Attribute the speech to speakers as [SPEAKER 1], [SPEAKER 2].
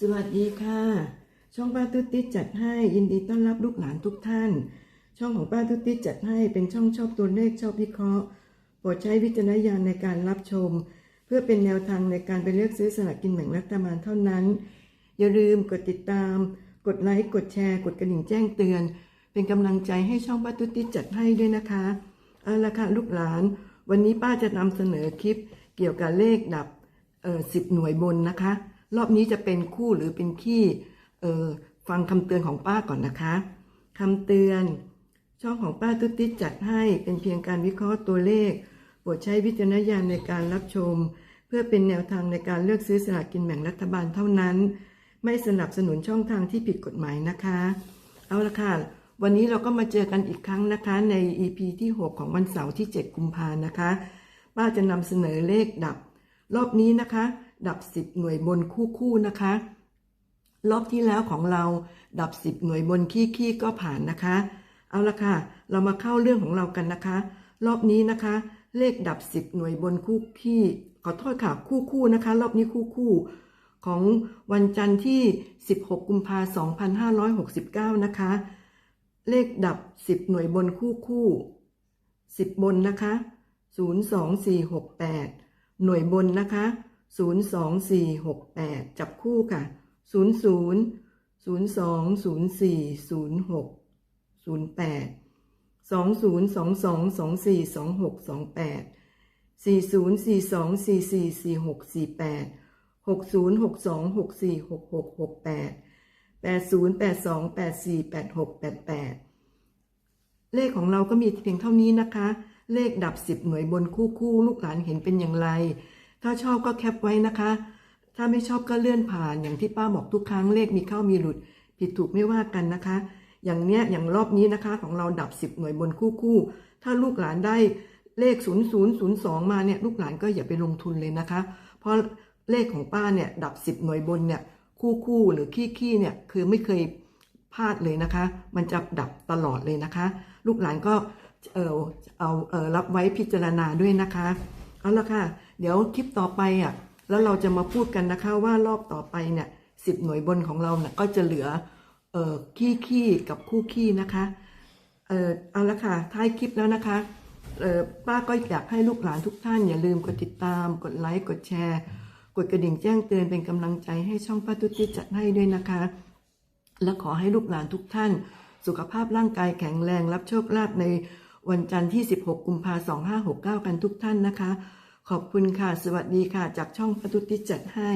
[SPEAKER 1] สวัสดีค่ะ ช่องป้าตุ๊ดติ๊ดจัดให้ยินดีต้อนรับลูกหลานทุกท่าน ช่องของป้าตุ๊ดติ๊ดจัดให้เป็นช่องชอบตัวเลขชอบวิเคราะห์โปรดใช้วิจารณญาณในการรับชม เพื่อเป็นแนวทางในการไปเลือกซื้อสลากกินแบ่งรัฐบาลเท่านั้น อย่าลืมกดติดตาม กดไลค์กดแชร์กดกระดิ่งแจ้งเตือน เป็นกำลังใจให้ช่องป้าตุ๊ดติ๊ดจัดให้ด้วยนะคะเอาละค่ะลูกหลาน วันนี้ป้าจะนำเสนอคลิปเกี่ยวกับเลขดับสิบหน่วยบนนะคะ รอบนี้จะเป็นคู่หรือเป็นขี้เออฟังคำเตือนของป้าก่อนนะคะคำเตือน ช่องของป้าตุ๊ติจัดให้เป็นเพียงการวิเคราะห์ตัวเลขโปรดใช้วิจารณญาณในการรับชม เพื่อเป็นแนวทางในการเลือกซื้อสลากกินแบ่งรัฐบาลเท่านั้น ไม่สนับสนุนช่องทางที่ผิดกฎหมายนะคะ เอาละค่ะวันนี้เราก็มาเจอกันอีกครั้งนะคะใน EP ที่ 6 ของวันเสาร์ที่ 7 กุมภานะคะ ป้าจะนำเสนอเลขดับ รอบนี้นะคะ ดับ 10 หน่วยบนคู่คู่นะคะ รอบที่แล้วของเราดับ 10 หน่วยบนขี้ขี้ก็ผ่านนะคะ เอาละค่ะ เรามาเข้าเรื่องของเรากันนะคะ รอบนี้นะคะ เลขดับ 10 หน่วยบนคู่ขี้ขอโทษค่ะคู่คู่นะคะ รอบนี้คู่คู่ของวันจันทร์ที่ 16 กุมภาพันธ์2569 นะคะ เลขดับ 10 หน่วยบนคู่คู่ 10 บนนะคะ 02468 หน่วยบนนะคะ 02468 จับคู่ค่ะ 00 02 04 06 08 20 22 24 26 28 40 42 44 46 48 60 62 64 66 68 80 82 84 86 88 เลขของเราก็มีเพียงเท่านี้นะคะ เลขดับ 10 หน่วยบนคู่คู่ ลูกหลานเห็นเป็นอย่างไร ถ้าชอบก็แคปไว้นะคะ ถ้าไม่ชอบก็เลื่อนผ่านอย่างที่ป้าบอกทุกครั้งเลขมีเข้ามีหลุด ผิดถูกไม่ว่ากันนะคะ อย่างเนี้ยอย่างรอบนี้นะคะ ของเราดับ 10 หน่วยบนคู่คู่ ถ้าลูกหลานได้เลข 0002 มาเนี่ยลูกหลานก็อย่าไปลงทุนเลยนะคะ เพราะเลขของป้าเนี่ยดับ 10 หน่วยบนเนี่ยคู่คู่หรือขี้ขี้เนี่ยคือไม่เคยพลาดเลยนะคะ มันจะดับตลอดเลยนะคะ ลูกหลานก็เออเอาเออรับไว้พิจารณาด้วยนะคะ เอาละค่ะ เดี๋ยวคลิปต่อไปอะแล้วเราจะมาพูดกันนะคะว่ารอบต่อไปเนี่ยสิบหน่วยบนของเราเนี่ยก็จะเหลือเออขี้ขี้กับคู่ขี้นะคะเออเอาละค่ะท้ายคลิปแล้วนะคะเออป้าก็อยากให้ลูกหลานทุกท่าน อย่าลืมกดติดตาม กดไลค์กดแชร์ กดกระดิ่งแจ้งเตือนเป็นกำลังใจให้ช่องป้าตุ๊ดติ๊ดจัดให้ด้วยนะคะ และขอให้ลูกหลานทุกท่าน สุขภาพร่างกายแข็งแรงรับโชคลาภในวันจันทร์ที่ 16 กุมภาพันธ์2569 กันทุกท่านนะคะ ขอบคุณค่ะ สวัสดีค่ะ จากช่องพัตุติจัดให้